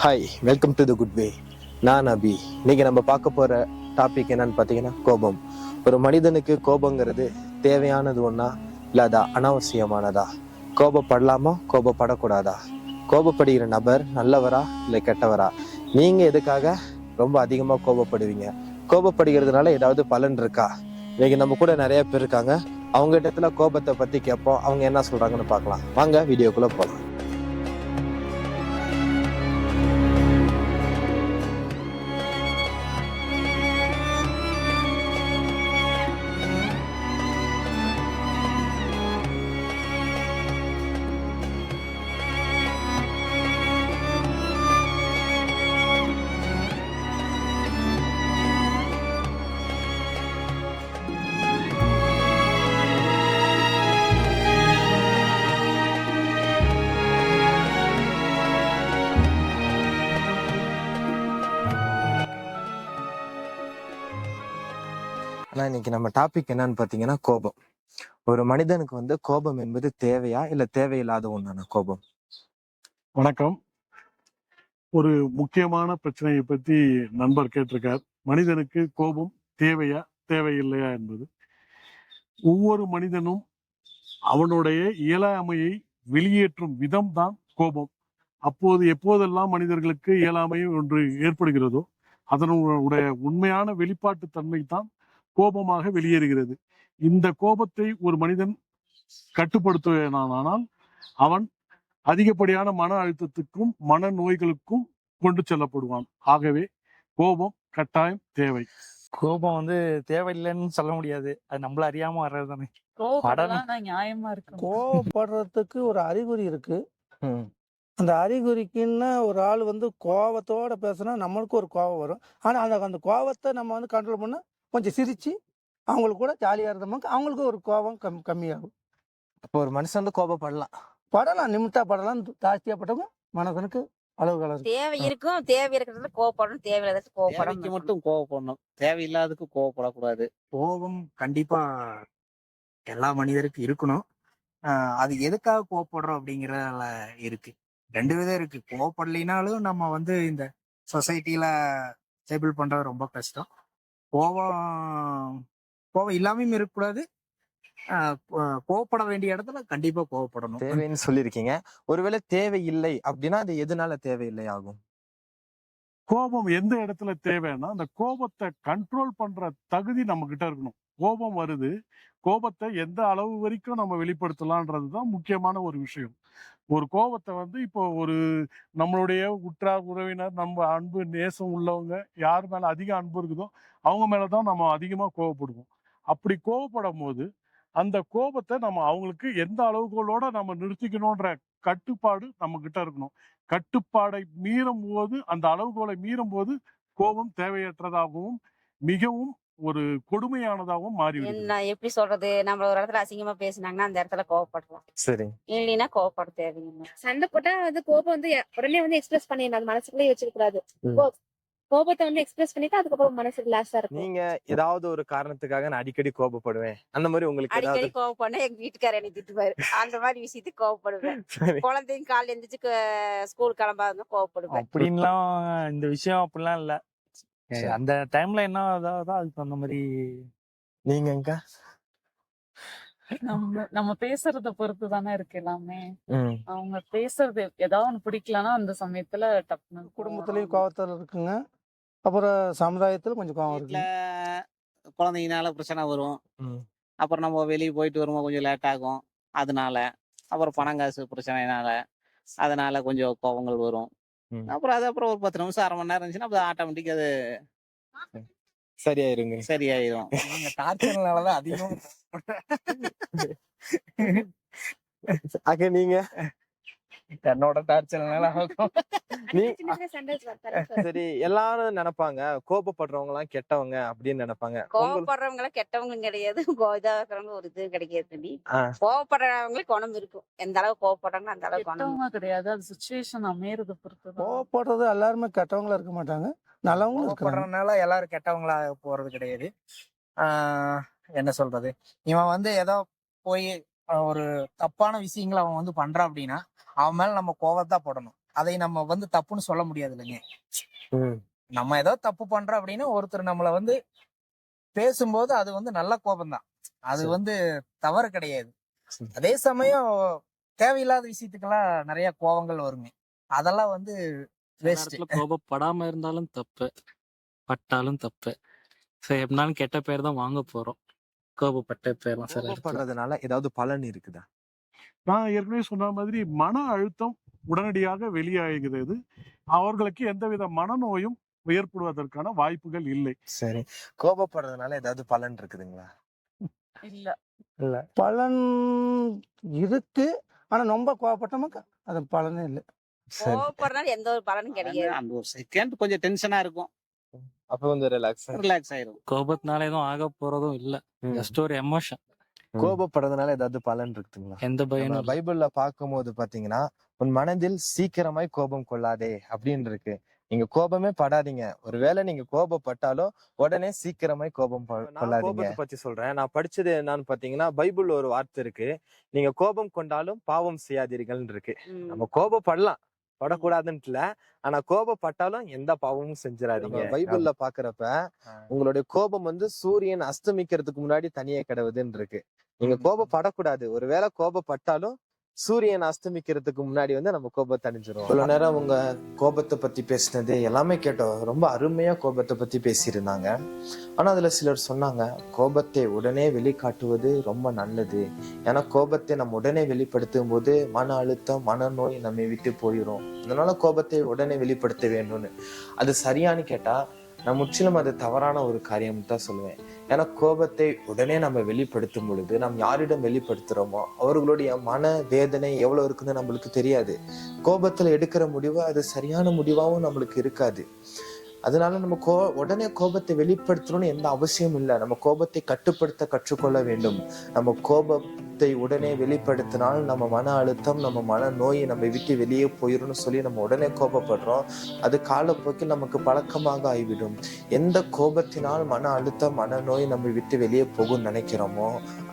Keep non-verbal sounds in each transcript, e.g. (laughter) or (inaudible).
Hi welcome to the good way நான் அபி. இன்னைக்கு நம்ம பார்க்க போகிற டாபிக் என்னன்னு பார்த்தீங்கன்னா கோபம். ஒரு மனிதனுக்கு கோபங்கிறது தேவையானது ஒன்றா இல்லை அதா அனாவசியமானதா? கோபப்படலாமா? கோபப்படக்கூடாதா? கோபப்படுகிற நபர் நல்லவரா இல்லை கெட்டவரா? நீங்கள் எதுக்காக ரொம்ப அதிகமாக கோபப்படுவீங்க? கோபப்படுகிறதுனால ஏதாவது பலன் இருக்கா? இன்னைக்கு நம்ம கூட நிறைய பேர் இருக்காங்க. அவங்க இடத்துல கோபத்தை பற்றி கேட்போம். அவங்க என்ன சொல்கிறாங்கன்னு பார்க்கலாம். வாங்க வீடியோக்குள்ளே போகலாம் ஆனா இன்னைக்கு நம்ம டாபிக் என்னன்னு பாத்தீங்கன்னா கோபம். ஒரு மனிதனுக்கு வந்து கோபம் என்பது தேவையா? இல்ல தேவையில்லாத ஒண்ணான கோபம்? வணக்கம். ஒரு முக்கியமான பிரச்சனையை பத்தி நண்பர் கேட்டிருக்கார். மனிதனுக்கு கோபம் தேவையா? தேவையில்லையா என்பது. ஒவ்வொரு மனிதனும் அவனுடைய இயலாமையை வெளியேற்றும் விதம் தான் கோபம். அப்போது எப்போதெல்லாம் மனிதர்களுக்கு இயலாமை ஒன்று ஏற்படுகிறதோ அதனுடைய உண்மையான வெளிப்பாட்டு தன்மை தான் கோபமாக வெளியேறுகிறது. இந்த கோபத்தை ஒரு மனிதன் கட்டுப்படுத்துவானால் அவன் அதிகப்படியான மன அழுத்தத்துக்கும் மன நோய்களுக்கும் கொண்டு செல்லப்படுவான். ஆகவே கோபம் கட்டாயம் தேவை. கோபம் வந்து தேவையில்லைன்னு சொல்ல முடியாது. அது நம்மள அறியாம வர்றது தானே நியாயமா இருக்கும் கோவப்படுறதுக்கு ஒரு அறிகுறி இருக்கு. அந்த அறிகுறிக்குன்னு ஒரு ஆள் வந்து கோவத்தோட பேசினா நம்மளுக்கு ஒரு கோவம் வரும். ஆனா அந்த அந்த கோவத்தை நம்ம வந்து கண்ட்ரோல் பண்ண கொஞ்சம் சிரிச்சு அவங்களுக்கு கூட ஜாலியா இருந்தோம்னா அவங்களுக்கு ஒரு கோபம் கம் கம்மியாகும். அப்போ ஒரு மனுஷன் வந்து கோபப்படலாம். படலாம் நிமித்தா படலாம் ஜாஸ்தியா பட்டவங்க மனசனுக்கு அளவு கலர் தேவை இருக்கும் தேவை இருக்கிறதுல கோவப்படணும் தேவையில்லாத கோவப்படணும் மட்டும் கோவப்படணும். தேவையில்லாததுக்கு கோவப்படக்கூடாது. கோபம் கண்டிப்பா எல்லா மனிதருக்கும் இருக்கணும். ஆஹ் அது எதுக்காக கோவப்படுறோம் அப்படிங்கறதுல இருக்கு. ரெண்டு விதம் இருக்கு. கோவப்படலைனாலும் நம்ம வந்து இந்த சொசைட்டில ஸ்டேபிள் பண்றது ரொம்ப கஷ்டம். கோபம் கோபம் இல்லாமையும் இருக்கக்கூடாது. கோவப்பட வேண்டிய இடத்துல கண்டிப்பா கோவப்படணும். தேவைன்னு சொல்லியிருக்கீங்க. ஒருவேளை தேவை இல்லை அப்படின்னா அது எதனால தேவையில்லை ஆகும்? கோபம் எந்த இடத்துல தேவைன்னா அந்த கோபத்தை கண்ட்ரோல் பண்ற தகுதி நம்ம கிட்ட இருக்கணும். கோபம் வருது. கோபத்தை எந்த அளவு வரைக்கும் நம்ம வெளிப்படுத்தலான்றது தான் முக்கியமான ஒரு விஷயம். ஒரு கோபத்தை வந்து இப்போ ஒரு நம்மளுடைய உற்றார் உறவினர் நம்ம அன்பு நேசம் உள்ளவங்க யார் மேலே அதிக அன்பு இருக்குதோ அவங்க மேலே தான் நம்ம அதிகமாக கோவப்படுவோம் அப்படி கோவப்படும் போது அந்த கோபத்தை நம்ம அவங்களுக்கு எந்த அளவுகளோட நம்ம நிறுத்திக்கணுன்ற கட்டுப்பாடு நம்ம கிட்ட இருக்கணும். கட்டுப்பாடை மீறும் போது அந்த அளவுகோலை மீறும் போது கோபம் தேவையற்றதாகவும் மிகவும் ஒரு கொடுமையானதாகவும் மாறிவிடுது என்ன எப்படி சொல்றது? நம்ம ஒரு இடத்துல அசிங்கமா பேசினாங்கன்னா அந்த இடத்துல கோவப்படலாம் சரி. இல்லைன்னா கோவப்பட தேவையில்லை. சண்டை போட்டா வந்து கோபம் வந்து உடனே வந்து எக்ஸ்பிரஸ் பண்ணிடணும். அது மனசுக்குள்ளே வச்சிருக்க கூடாது. ம். கோ- கோபத்தை வந்து எக்ஸ்பிரஸ் பண்ணிட்டு அதுக்கப்புறம் மனசு ரிலாக்ஸா இருக்கும். நீங்க ஏதாவது ஒரு காரணத்துக்காக நான் அடிக்கடி கோபப்படுவேன். அந்த மாதிரி உங்களுக்கு அடிக்கடி கோவப்பட எங்க வீட்டுக்காரர் என்னை திட்டுவாரு. அந்த மாதிரி விஷயத்துக்கு கோவப்படுவேன். குழந்தைங்க காலைல எந்திரிச்சு ஸ்கூல் கிளம்பாத கோவப்படுவேன். அப்படின்லாம் இந்த விஷயம் அப்படிலாம் இல்ல. அந்த டைம்ல என்ன அதாவது அதுக்கு தகுந்த மாதிரி நீங்கங்க? நம்ம நம்ம பேசுறத பொறுத்து தானே இருக்கு எல்லாமே. அவங்க பேசுறது ஏதாவது ஒண்ணு பிடிக்கலன்னா அந்த சமயத்துல டப்புனு குடும்பத்திலயும் கோவத்தில் இருக்குங்க. அப்புறம் சமுதாயத்துல கொஞ்சம் கோவம் இருக்கு குழந்தைங்கனால பிரச்சனை வரும். அப்புறம் நம்ம வெளியே போயிட்டு வரும்போது கொஞ்சம் லேட் ஆகும். அதனால அப்புறம் பணம் காசு பிரச்சனைனால அதனால கொஞ்சம் கோபங்கள் வரும். அப்புறம் அது அப்புறம் ஒரு பத்து நிமிஷம் அரை மணி நேரம் இருந்துச்சுன்னா அது ஆட்டோமேட்டிக் அது சரியாயிருங்க. சரியாயிரும். டார்ச்சர்னாலதான் அதிகம் ஆக நீங்க? என்னோட டார்ச்சர்னால. (laughs) சரி எல்லாரும் நினைப்பாங்க கோபப்படுறவங்க எல்லாம் கெட்டவங்க அப்படின்னு நினைப்பாங்க. உங்களுக்கு கோவப்படுறவங்க எல்லாம் கெட்டவங்க கிடையாது கோ- இதா இருக்கிறவங்க ஒரு இது ஆ. கோவப்படுறவங்களுக்கு குணம் இருக்கும். எந்த அளவு கோவப்படுறாங்களோ அந்த அளவுக்கு குணம் கிடையாது அது சுச்சுவேஷன் அமையறத பொறுத்து தான் கோவப்படுறது எல்லாருமே கெட்டவங்களா இருக்க மாட்டாங்க. நல்லவங்களும் இருக்கிறாங்க எல்லாரும் கெட்டவங்களா போறது கிடையாது. ஆஹ் என்ன சொல்றது? இவன் வந்து ஏதோ போய் ஒரு தப்பான விஷயங்களை அவன் வந்து பண்றான் அப்படின்னா அவன் மேல நம்ம கோவத்தை போடணும். அதை நம்ம வந்து தப்புன்னு சொல்ல முடியாது இல்லைங்க. நம்ம ஏதோ தப்பு பண்றோம் அப்படின்னு ஒருத்தர் நம்மள வந்து பேசும்போது அது வந்து நல்ல கோபம் தான் அது. வந்து தவறு கிடையாது. அதே சமயம் தேவையில்லாத விஷயத்துக்கெல்லாம் நிறைய கோபங்கள் வருங்க. அதெல்லாம் வந்து நேரத்துல கோபப்படாம இருந்தாலும் தப்பு. பட்டாலும் தப்பு. ஸோ எப்படினாலும் கெட்ட பேர் தான் வாங்க போறோம். கோபப்பட்ட பேர்லாம் சில இடத்துல. கோபப்படுறதுனால ஏதாவது பலன் இருக்குதா? நான் ஏற்கனவே சொன்ன மாதிரி மன அழுத்தம் உடனடியாக வெளியாகிறது அவர்களுக்கு எந்தவித மனநோயும் ஏற்படுவதற்கான வாய்ப்புகள் இல்லை. சரி. கோபப்படுறதுனால ஏதாவது பலன் இருக்குதுங்களா? இல்ல. இல்லை. பலன் இருக்கு. ஆனா ரொம்ப கோவப்பட்டோமாக்கா அது பலனே இல்லை. சரி கோவப்படுறதுனால எந்த ஒரு பலனும் கிடையாது. அந்த ஒரு செகண்ட் கொஞ்சம் டென்ஷனா இருக்கும். அப்ப வந்து ரிலாக்ஸ் ரிலாக்ஸ் ஆயிரும். கோபத்தினால எதுவும் ஆக போறதும் இல்ல. ஜஸ்ட் ஒரு எமோஷன். கோபப்படுறதுனால ஏதாவது பலன் இருக்குதுங்களா எந்த பயனும். பைபிள்ல பார்க்கும்போது பாத்தீங்கன்னா உன் மனதில் சீக்கிரமாய் கோபம் கொள்ளாதே அப்படின்னு இருக்கு. நீங்க கோபமே படாதீங்க. ஒருவேளை நீங்க கோபப்பட்டாலும் உடனே சீக்கிரமாய் கோபம் கொள்ளாதீங்க. கோபத்தை பத்தி சொல்றேன். நான் படிச்சது என்னன்னு பாத்தீங்கன்னா பைபிள்ல ஒரு வார்த்தை இருக்கு. நீங்க கோபம் கொண்டாலும் பாவம் செய்யாதீர்கள் இருக்கு. நம்ம கோபப்படலாம். படக்கூடாதுன்னு இல்ல ஆனா கோபப்பட்டாலும் எந்த பாவமும் செஞ்சிடாதீங்க பைபிள்ல பாக்குறப்ப உங்களுடைய கோபம் வந்து சூரியன் அஸ்தமிக்கிறதுக்கு முன்னாடி தனியே கிடவுதுன்னு இருக்கு நீங்க கோபப்படக்கூடாது. ஒருவேளை கோபப்பட்டாலும் சூரியன் அஸ்தமிக்கிறதுக்கு முன்னாடி வந்து நம்ம கோபத்தை அணிஞ்சிரும் இவ்வளவு நேரம் உங்க கோபத்தை பத்தி பேசினது எல்லாமே கேட்டோம். ரொம்ப அருமையா கோபத்தை பத்தி பேசியிருந்தாங்க. ஆனா அதுல சிலர் சொன்னாங்க கோபத்தை உடனே வெளிக்காட்டுவது ரொம்ப நல்லது. ஏன்னா கோபத்தை நம்ம உடனே வெளிப்படுத்தும் போது மன அழுத்தம் மனநோய் நம்மை விட்டு போயிடும் அதனால கோபத்தை உடனே வெளிப்படுத்த வேண்டும்னு. அது சரியான்னு கேட்டா நான் முற்றிலும் அது தவறான ஒரு காரியம் தான் சொல்லுவேன். ஏன்னா கோபத்தை உடனே நம்ம வெளிப்படுத்தும் பொழுது நாம் யாரிடம் வெளிப்படுத்துகிறோமோ அவர்களுடைய மன வேதனை எவ்வளோ இருக்குன்னு நம்மளுக்கு தெரியாது. கோபத்தில் எடுக்கிற முடிவு அது சரியான முடிவாகவும் நம்மளுக்கு இருக்காது. அதனால நம்ம கோ உடனே கோபத்தை வெளிப்படுத்தணும்னு எந்த அவசியமும் இல்லை. நம்ம கோபத்தை கட்டுப்படுத்த கற்றுக்கொள்ள வேண்டும். நம்ம கோபத்தை உடனே வெளிப்படுத்தினால் நம்ம மன அழுத்தம் நம்ம மன நோய் நம்ம விட்டு வெளியே போயிடும்னு சொல்லி நம்ம உடனே கோபப்படுறோம். அது காலப்போக்கில் நமக்கு பழக்கமாக ஆகிவிடும். எந்த கோபத்தினால் மன அழுத்தம் மனநோய் நம்ம விட்டு வெளியே போகும்னு நினைக்கிறோமோ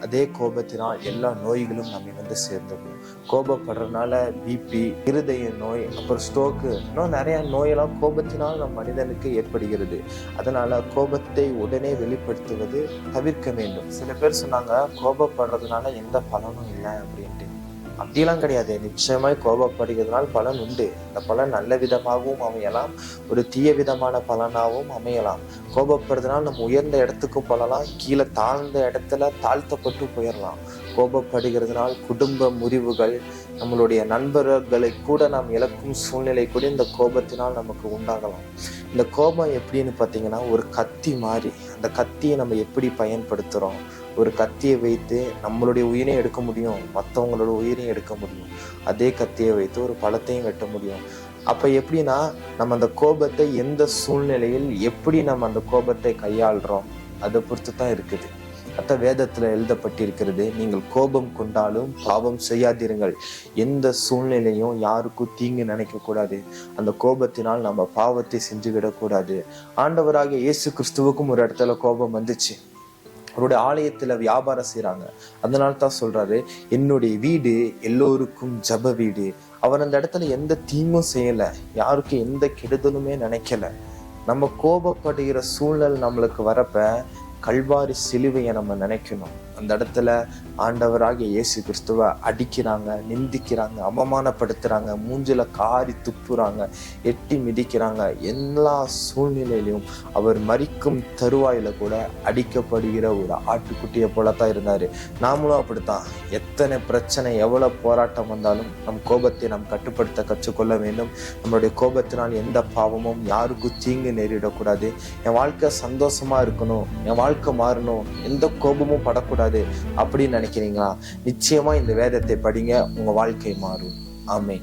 அதே கோபத்தினால் எல்லா நோய்களும் நம்மை வந்து சேர்ந்துடும். கோபப்படுறதுனால பிபி இருதய நோய் அப்புறம் ஸ்ட்ரோக்கு இன்னும் நிறைய நோயெல்லாம் கோபத்தினால் நம்ம மனிதனுக்கு ஏற்படுகிறது. அதனால கோபத்தை உடனே வெளிப்படுத்துவது தவிர்க்க வேண்டும். சில பேர் சொன்னாங்க கோபப்படுறதுனால எந்த பலனும் இல்லை அப்படின்ட்டு. அப்படிலாம் கிடையாது. நிச்சயமாய் கோபப்படுகிறதுனால் பலன் உண்டு. அந்த பலன் நல்ல விதமாகவும் அமையலாம். ஒரு தீய விதமான பலனாகவும் அமையலாம். கோபப்படுறதுனால் நம்ம உயர்ந்த இடத்துக்கும் போகலாம். கீழே தாழ்ந்த இடத்துல தாழ்த்தப்பட்டு போயிடலாம் கோபப்படுகிறதுனால் குடும்ப முறிவுகள் நம்மளுடைய நண்பர்களை கூட நாம் இழக்கும் சூழ்நிலை கூட இந்த கோபத்தினால் நமக்கு உண்டாகலாம். இந்த கோபம் எப்படின்னு பார்த்தீங்கன்னா ஒரு கத்தி மாதிரி. அந்த கத்தியை நம்ம எப்படி பயன்படுத்துகிறோம் ஒரு கத்தியை வைத்து நம்மளுடைய உயிரையும் எடுக்க முடியும் மற்றவங்களோட உயிரையும் எடுக்க முடியும். அதே கத்தியை வைத்து ஒரு பழத்தையும் வெட்ட முடியும். அப்போ எப்படின்னா நம்ம அந்த கோபத்தை எந்த சூழ்நிலையில் எப்படி நம்ம அந்த கோபத்தை கையாளுறோம்? அதை பொறுத்து தான் இருக்குது. அத்த வேதத்துல எழுதப்பட்டிருக்கிறது நீங்கள் கோபம் கொண்டாலும் பாவம் செய்யாதிருங்கள். எந்த சூழ்நிலையும் யாருக்கும் தீங்கு நினைக்க கூடாது அந்த கோபத்தினால் நம்ம பாவத்தை செஞ்சுக்கிடக்கூடாது ஆண்டவராக இயேசு கிறிஸ்துவுக்கும் ஒரு இடத்துல கோபம் வந்துச்சு. அவருடைய ஆலயத்துல வியாபாரம் செய்யறாங்க அதனால தான் சொல்றாரு என்னுடைய வீடு எல்லோருக்கும் ஜப வீடு. அவர் அந்த இடத்துல எந்த தீங்கும் செய்யல. யாருக்கும் எந்த கெடுதலுமே நினைக்கல. நம்ம கோபப்படுகிற சூழல் நம்மளுக்கு வரப்ப கல்வாரி சிலுவையை நம்ம நினைக்கணும். அந்த இடத்துல ஆண்டவராகிய இயேசு கிறிஸ்துவ அடிக்கிறாங்க நிந்திக்கிறாங்க அவமானப்படுத்துகிறாங்க மூஞ்சில காரி துப்புறாங்க எட்டி மிதிக்கிறாங்க. எல்லா சூழ்நிலையிலையும் அவர் மறிக்கும் தருவாயில் கூட அடிக்கப்படுகிற ஒரு ஆட்டுக்குட்டியை போல தான் இருந்தார். நாமளும் அப்படித்தான். எத்தனை பிரச்சனை எவ்வளோ போராட்டம் வந்தாலும் நம் கோபத்தை நாம் கட்டுப்படுத்த கற்றுக்கொள்ள வேண்டும். நம்மளுடைய கோபத்தினால் எந்த பாவமும் யாருக்கும் தீங்கு நேரிடக்கூடாது. என் வாழ்க்கை சந்தோஷமாக இருக்கணும் என் வாழ்க்கை மாறணும் எந்த கோபமும் படக்கூடாது. அப்படின்னு நினைக்கிறீங்களா? நிச்சயமா இந்த வேதத்தை படிங்க உங்க வாழ்க்கை மாறும். ஆமே